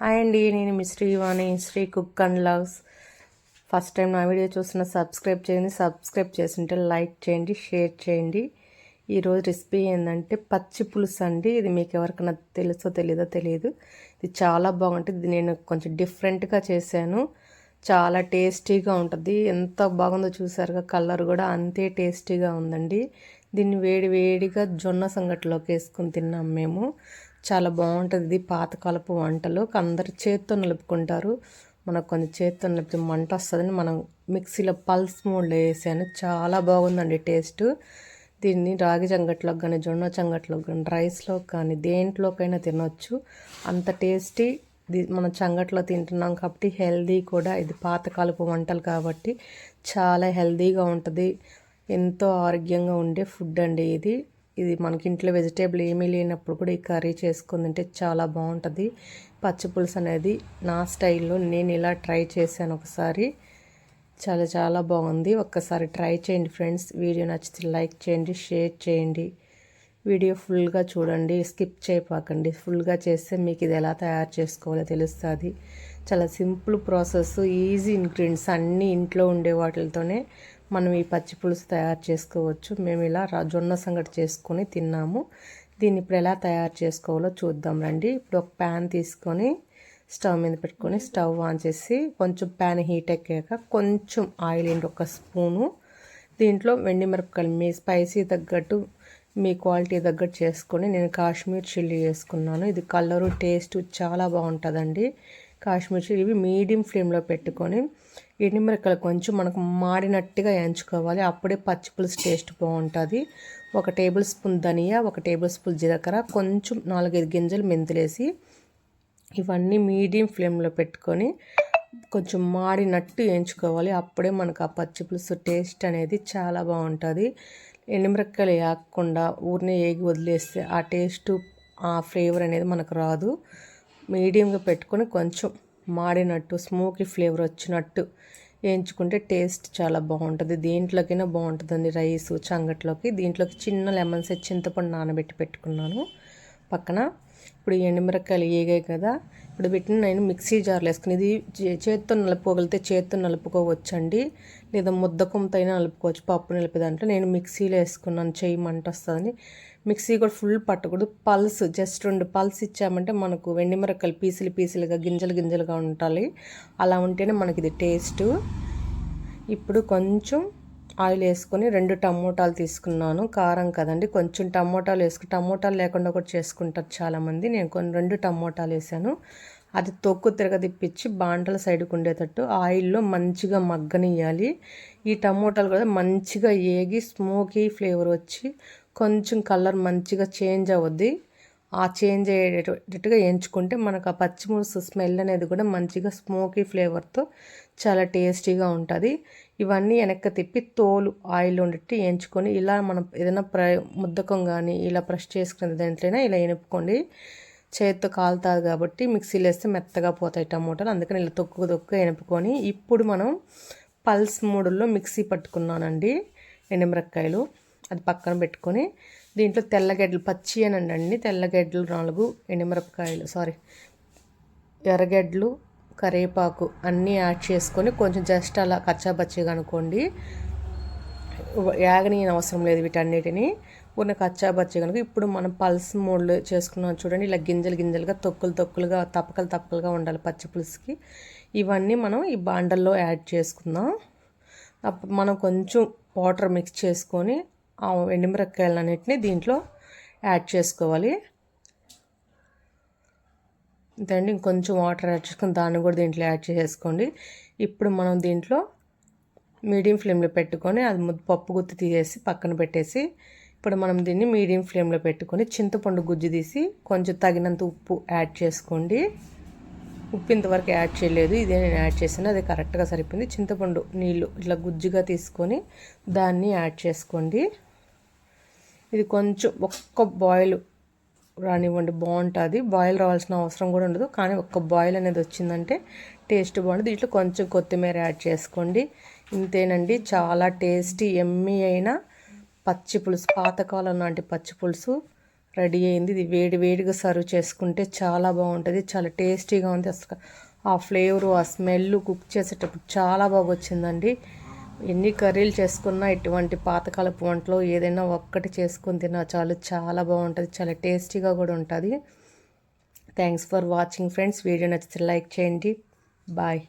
Hi అండి నేను మీ Srivani Sri cook and loves. First time నా వీడియో చూసిన సబ్స్క్రైబ్ చేయండి సబ్స్క్రైబ్ చేసింటే లైక్ చేయండి షేర్ చేయండి. ఈరోజు రెసిపీ ఏంటంటే పచ్చి పులుసు అండి. ఇది మీకు ఎవరికైనా తెలుసో తెలీదో తెలియదు. ఇది చాలా బాగుంటుంది. ఇది నేను కొంచెం డిఫరెంట్గా చేశాను. చాలా టేస్టీగా ఉంటుంది. ఎంత బాగుందో చూసారుగా కలర్ కూడా అంతే టేస్టీగా ఉందండి. దీన్ని వేడి వేడిగా జొన్న సంగటిలోకి వేసుకుని తిన్నాం మేము. చాలా బాగుంటుంది. ఇది పాతకాలపు వంటలు. అందరు చేత్తో నిలుపుకుంటారు. మనకు కొంచెం చేత్తో నిలిపితే మంట వస్తుందని మనం మిక్సీలో పల్స్ మూడ్లో వేసాను. చాలా బాగుందండి టేస్ట్. దీన్ని రాగి చంగట్లోకి కానీ జొన్న చంగట్లోకి కానీ రైస్లో కానీ దేంట్లోకైనా తినొచ్చు. అంత టేస్టీ. మనం చంగట్లో తింటున్నాం కాబట్టి హెల్దీ కూడా. ఇది పాతకాలపు వంటలు కాబట్టి చాలా హెల్దీగా ఉంటుంది. ఎంతో ఆరోగ్యంగా ఉండే ఫుడ్ అండి ఇది. ఇది మనకి ఇంట్లో వెజిటేబుల్ ఏమీ లేనప్పుడు కూడా ఈ కర్రీ చేసుకుని తింటే చాలా బాగుంటుంది. పచ్చి పులుసు అనేది నా స్టైల్లో నేను ఇలా ట్రై చేశాను ఒకసారి. చాలా చాలా బాగుంది. ఒక్కసారి ట్రై చేయండి ఫ్రెండ్స్. వీడియో నచ్చితే లైక్ చేయండి షేర్ చేయండి. వీడియో ఫుల్గా చూడండి స్కిప్ చేయపాకండి. ఫుల్గా చేస్తే మీకు ఇది ఎలా తయారు చేసుకోవాలో తెలుస్తుంది. చాలా సింపుల్ ప్రాసెస్ ఈజీ ఇంగ్రీడియంట్స్ అన్నీ ఇంట్లో ఉండే వాటితోనే మనం ఈ పచ్చి పులుసు తయారు చేసుకోవచ్చు. మేము ఇలా జొన్న సంగటి చేసుకొని తిన్నాము. దీన్ని ఇప్పుడు ఎలా తయారు చేసుకోవాలో చూద్దాం రండి. ఇప్పుడు ఒక ప్యాన్ తీసుకొని స్టవ్ మీద పెట్టుకొని స్టవ్ ఆన్ చేసి కొంచెం ప్యాన్ హీట్ ఎక్కాక కొంచెం ఆయిల్ ఏంటి ఒక స్పూను దీంట్లో వెండి మిరపకాయలు మీ స్పైసీ తగ్గట్టు మీ క్వాలిటీ తగ్గట్టు చేసుకొని నేను కాశ్మీర్ చిల్లీ వేసుకున్నాను. ఇది కలరు టేస్ట్ చాలా బాగుంటుందండి. కాశ్మీర్ చిల్లీ ఇవి మీడియం ఫ్లేమ్లో పెట్టుకొని ఎండిమిరకాయలు కొంచెం మనకు మాడినట్టుగా ఎంచుకోవాలి. అప్పుడే పచ్చి పులుసు టేస్ట్ బాగుంటుంది. ఒక టేబుల్ స్పూన్ ధనియా ఒక టేబుల్ స్పూన్ జీలకర్ర కొంచెం నాలుగైదు గింజలు మెంతులేసి ఇవన్నీ మీడియం ఫ్లేమ్లో పెట్టుకొని కొంచెం మాడినట్టు వేయించుకోవాలి అప్పుడే మనకు ఆ పచ్చి పులుసు టేస్ట్ అనేది చాలా బాగుంటుంది. ఎండుమిరకాయలు వేయకుండా ఊరినే ఏగి వదిలేస్తే ఆ టేస్ట్ ఆ ఫ్లేవర్ అనేది మనకు రాదు. మీడియంగా పెట్టుకొని కొంచెం మాడినట్టు స్మోకీ ఫ్లేవర్ వచ్చినట్టు వేయించుకుంటే టేస్ట్ చాలా బాగుంటుంది. దీంట్లోకైనా బాగుంటుందండి రైస్ చంగట్లోకి. దీంట్లోకి చిన్న లెమన్స్ చింతపండు నానబెట్టి పెట్టుకున్నాను. పక్కన ఇప్పుడు ఎండుమిరకాయలు ఏగాయి కదా ఇప్పుడు పెట్టిన నేను మిక్సీ జార్లో వేసుకుని ఇది చేత్తో నలుపుకోగలిగితే చేత్తో నలుపుకోవచ్చండి. లేదా ముద్ద అయినా నలుపుకోవచ్చు. పప్పు నిలిపే దాంట్లో నేను మిక్సీలో వేసుకున్నాను. చెయ్యి మంట వస్తుందని. మిక్సీ కూడా ఫుల్ పట్టకూడదు. పల్స్ జస్ట్ రెండు పల్స్ ఇచ్చామంటే మనకు వెండి మిరక్కలు పీసులు పీసులుగా గింజలు గింజలుగా ఉండాలి. అలా ఉంటేనే మనకి ఇది టేస్ట్. ఇప్పుడు కొంచెం ఆయిల్ వేసుకొని రెండు టమోటాలు తీసుకున్నాను. కారం కదండి కొంచెం టమోటాలు వేసుకు టమోటాలు లేకుండా కూడా చేసుకుంటారు చాలామంది. నేను కొన్ని రెండు టమోటాలు వేసాను. అది తొక్కు తిరగదిప్పించి బాండల సైడ్కి ఉండేటట్టు ఆయిల్లో మంచిగా మగ్గనియాలి ఈ టమోటాలు కూడా మంచిగా ఏగి స్మోకీ ఫ్లేవర్ వచ్చి కొంచెం కలర్ మంచిగా చేంజ్ అవుద్ది. ఆ చేంజ్ అయ్యేటట్టుగా ఎంచుకుంటే మనకు ఆ పచ్చిమిర్చి స్మెల్ అనేది కూడా మంచిగా స్మోకీ ఫ్లేవర్తో చాలా టేస్టీగా ఉంటుంది. ఇవన్నీ వెనక్కి తిప్పి తోలు ఆయిల్ ఉండేట్టు ఎంచుకొని ఇలా మనం ఏదైనా ప్ర ముద్దకం కానీ ఇలా బ్రష్ చేసుకునే దాంట్లోనే ఇలా ఎనుపుకోండి. చేతితో కాలుతుంది కాబట్టి మిక్సీలో వేస్తే మెత్తగా పోతాయి టమోటాలు. అందుకని ఇలా తొక్కు తొక్కు ఎనుపుకొని ఇప్పుడు మనం పల్స్ మూడుల్లో మిక్సీ పట్టుకున్నానండి. ఎండుమిరక్కాయలు అది పక్కన పెట్టుకొని దీంట్లో తెల్లగడ్డలు పచ్చి అనండి. తెల్లగడ్డలు నాలుగు ఎండుమిరపకాయలు సారీ ఎర్రగడ్డలు కరివేపాకు అన్నీ యాడ్ చేసుకొని కొంచెం జస్ట్ అలా కచ్చాబచ్చిగా అనుకోండి. యాగని అవసరం లేదు వీటన్నిటిని. ఉన్న కచ్చాబచ్చి కనుక ఇప్పుడు మనం పల్స్ మోడ్లో చేసుకున్నాం చూడండి. ఇలా గింజలు గింజలుగా తొక్కులు తొక్కులుగా తప్పకలు తప్పకలుగా ఉండాలి పచ్చి పులుసుకి. ఇవన్నీ మనం ఈ బాండల్లో యాడ్ చేసుకుందాం. మనం కొంచెం వాటర్ మిక్స్ చేసుకొని ఎండుమిరపకాయలన్నిటిని దీంట్లో యాడ్ చేసుకోవాలి. అండి ఇంకొంచెం వాటర్ యాడ్ చేసుకొని దాన్ని కూడా దీంట్లో యాడ్ చేసుకోండి. ఇప్పుడు మనం దీంట్లో మీడియం ఫ్లేమ్లో పెట్టుకొని అది పప్పు గుత్తి తీసేసి పక్కన పెట్టేసి ఇప్పుడు మనం దీన్ని మీడియం ఫ్లేమ్లో పెట్టుకొని చింతపండు గుజ్జు తీసి కొంచెం తగినంత ఉప్పు యాడ్ చేసుకోండి. ఉప్పు ఇంతవరకు యాడ్ చేయలేదు ఇదే నేను యాడ్ చేసాను అది కరెక్ట్గా సరిపోయింది. చింతపండు నీళ్ళు ఇట్లా గుజ్జుగా తీసుకొని దాన్ని యాడ్ చేసుకోండి. ఇది కొంచెం ఒక్క బాయిల్ రానివ్వండి బాగుంటుంది. బాయిల్ రావాల్సిన అవసరం కూడా ఉండదు. కానీ ఒక్క బాయిల్ అనేది వచ్చిందంటే టేస్ట్ బాగుంటుంది. దీంట్లో కొంచెం కొత్తిమీర యాడ్ చేసుకోండి. ఇంతేనండి. చాలా టేస్టీ ఎమ్మీ అయిన పచ్చి పులుసు పాతకాలం లాంటి పచ్చి పులుసు రెడీ అయింది. ఇది వేడి వేడిగా సర్వ్ చేసుకుంటే చాలా బాగుంటుంది. చాలా టేస్టీగా ఉంది. అసలు ఆ ఫ్లేవరు ఆ స్మెల్ కుక్ చేసేటప్పుడు చాలా బాగా వచ్చిందండి. ఎన్ని కర్రీలు చేసుకున్నా ఇటువంటి పాతకాలపు వంటలో ఏదైనా ఒక్కటి చేసుకుని తిన్నా చాలు చాలా బాగుంటుంది చాలా టేస్టీగా కూడా ఉంటుంది. Thanks for watching friends video నచ్చితే లైక్ చేయండి. బాయ్